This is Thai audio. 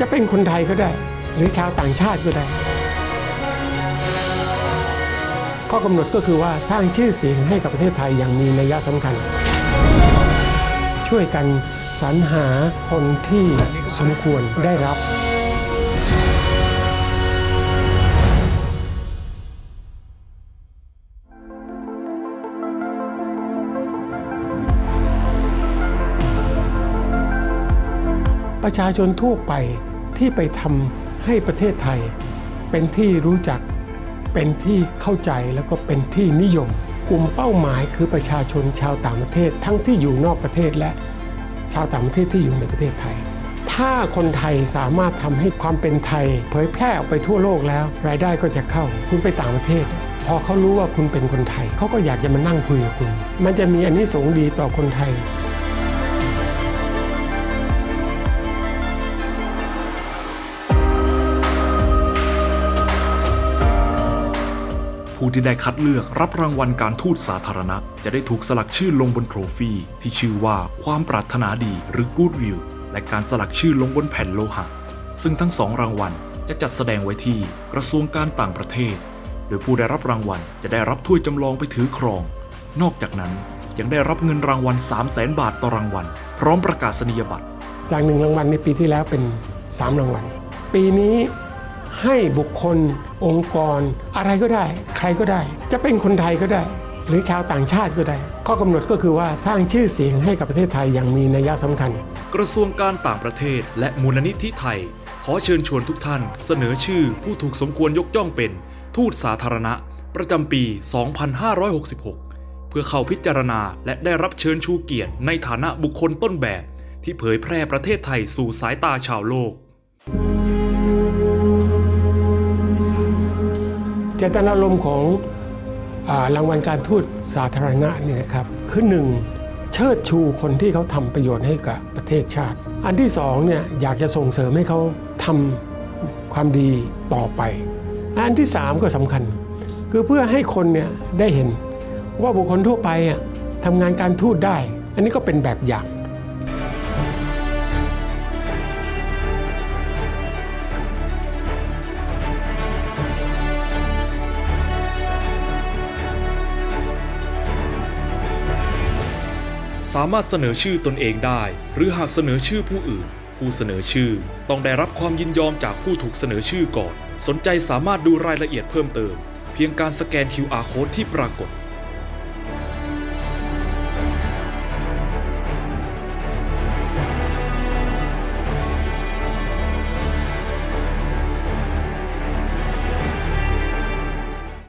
จะเป็นคนไทยก็ได้ หรือชาวต่างชาติก็ได้ ข้อกำหนดก็คือว่าสร้างชื่อเสียงให้กับประเทศไทยอย่างมีนัยสำคัญ ช่วยกันสรรหาคนที่สมควรได้รับ ประชาชนทั่วไปที่ไปทำให้ประเทศไทย เป็นที่รู้จักเป็นที่เข้าใจแล้วก็เป็นที่นิยม กลุ่มเป้าหมายคือประชาชนชาวต่างประเทศทั้งที่อยู่นอกประเทศและชาวต่างประเทศที่อยู่ในประเทศไทย ถ้าคนไทยสามารถทำให้ความเป็นไทย เผยแพร่ออกไปทั่วโลกแล้ว รายได้ก็จะเข้า คุณไปต่างประเทศ พอเขารู้ว่าคุณเป็นคนไทย เขาก็อยากจะมานั่งคุยกับคุณ มันจะมีอันนี้สงดีต่อคนไทย ผู้ที่ได้คัดเลือกรับรางวัลการทูตสาธารณะ จะได้ถูกสลักชื่อลงบนโทรฟี่ที่ชื่อว่าความปรารถนาดีหรือ Goodwill และการสลักชื่อลงบนแผ่นโลหะ ซึ่งทั้งสองรางวัลจะจัดแสดงไว้ที่กระทรวงการต่างประเทศ โดยผู้ได้รับรางวัลจะได้รับถ้วยจำลองไปถือครอง นอกจากนั้นยังได้รับเงินรางวัล 3 0 0แสนบาทต่อรางวัล พร้อมประกาศนียบัตร จากหนึ่งรางวัลในปีที่แล้วเป็น 3 รางวัล ปีนี้ ให้บุคคล องค์กร อะไรก็ได้ ใครก็ได้ จะเป็นคนไทยก็ได้ หรือชาวต่างชาติก็ได้ ข้อกำหนดก็คือว่าสร้างชื่อเสียงให้กับประเทศไทยอย่างมีนัยสำคัญ กระทรวงการต่างประเทศ และมูลนิธิไทย ขอเชิญชวนทุกท่าน เสนอชื่อผู้ถูกสมควรยกย่องเป็น ทูตสาธารณะ ประจำปี 2566 เพื่อเข้าพิจารณาและได้รับเชิญชูเกียรติในฐานะบุคคลต้นแบบ ที่เผยแพร่ประเทศไทยสู่สายตาชาวโลก เจตนารมณ์ของรางวัลการทูตสาธารณะเนี่ยนะครับคือหนึ่งเชิดชูคนที่เขาทำประโยชน์ให้กับประเทศชาติ อันที่สองเนี่ยอยากจะส่งเสริมให้เขาทำความดีต่อไป อันที่สามก็สำคัญ คือเพื่อให้คนเนี่ยได้เห็นว่าบุคคลทั่วไปอะทำงานการทูตได้ อันนี้ก็เป็นแบบอย่าง สามารถเสนอชื่อตนเองได้ หรือหากเสนอชื่อผู้อื่น ผู้เสนอชื่อต้องได้รับความยินยอมจากผู้ถูกเสนอชื่อก่อน สนใจสามารถดูรายละเอียดเพิ่มเติม เพียงการสแกน QR code ที่ปรากฏ